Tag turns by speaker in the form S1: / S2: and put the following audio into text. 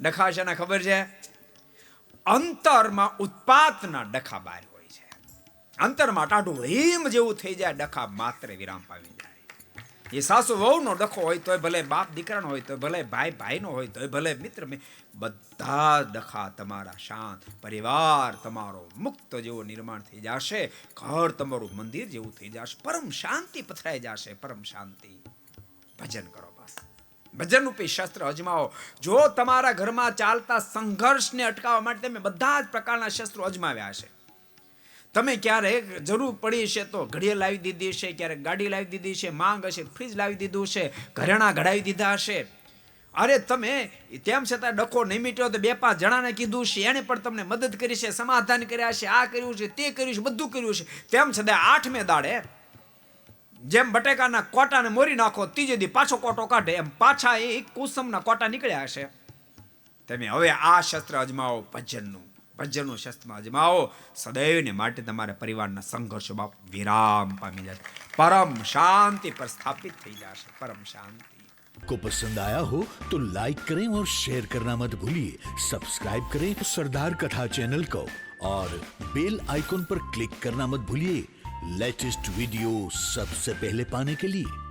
S1: ડખા છે ખબર છે? અંતરમાં ઉત્પાતના ડખા બહાર હોય છે. અંતરમાં ટાઢું હિમ જેવું થઈ જાય, ડખા માત્ર વિરામ પામી જાય. એ સાસુ વહુનો ડખો હોય તોય ભલે બાપ દીકરાનો હોય તોય ભલે ભાઈ ભાઈનો હોય તોય ભલે મિત્ર બધા ડખા તમારા શાંત. પરિવાર તમારો મુક્ત જેવો નિર્માણ થઈ જશે. ઘર તમારું મંદિર જેવું થઈ જશે. પરમ શાંતિ પથરાઈ જશે. પરમ શાંતિ. ભજન કરો બસ. ભજન રૂપી શસ્ત્ર અજમાવો. જો તમારા ઘરમાં ચાલતા સંઘર્ષને અટકાવવા માટે તમે બધા જ પ્રકારના શસ્ત્રો અજમાવ્યા હશે. તમે ક્યારેક જરૂર પડી છે તો ઘડિયાળ લાવી દીધી છે ક્યારેક ગાડી લાવી દીધી છે માંગ હશે, ફ્રીજ લાવી દીધું છે ઘરેણા ઘડાવી દીધા હશે. અરે તમે, તેમ છતાં ડખો નહીં મીટ્યો તો બે પાંચ જણાને કીધું છે એણે પણ તમને મદદ કરી છે, સમાધાન કર્યા છે, આ કર્યું છે, તે કર્યું છે, બધું કર્યું છે. તેમ છતાં આઠમે દાડે જેમ બટેકાના કોટાને મોરી નાખો, ત્રીજે દી પાછો કોટો કાઢે, એમ પાછા એ કુસમના કોટા નીકળ્યા હશે. તમે હવે આ શસ્ત્ર અજમાવો ભજનનું. ભજનનું શસ્ત્ર અજમાવો સદૈવને માટે તમારા પરિવારના સંઘર્ષો બાપ વિરામ પામી જશે પરમ શાંતિ પર સ્થાપિત થઈ જશે પરમ શાંતિ
S2: को पसंद आया हो तो लाइक करें और शेयर करना मत भूलिए सब्सक्राइब करें सरदार कथा चैनल को और बेल आइकॉन पर क्लिक करना मत भूलिए लेटेस्ट वीडियो सबसे पहले पाने के लिए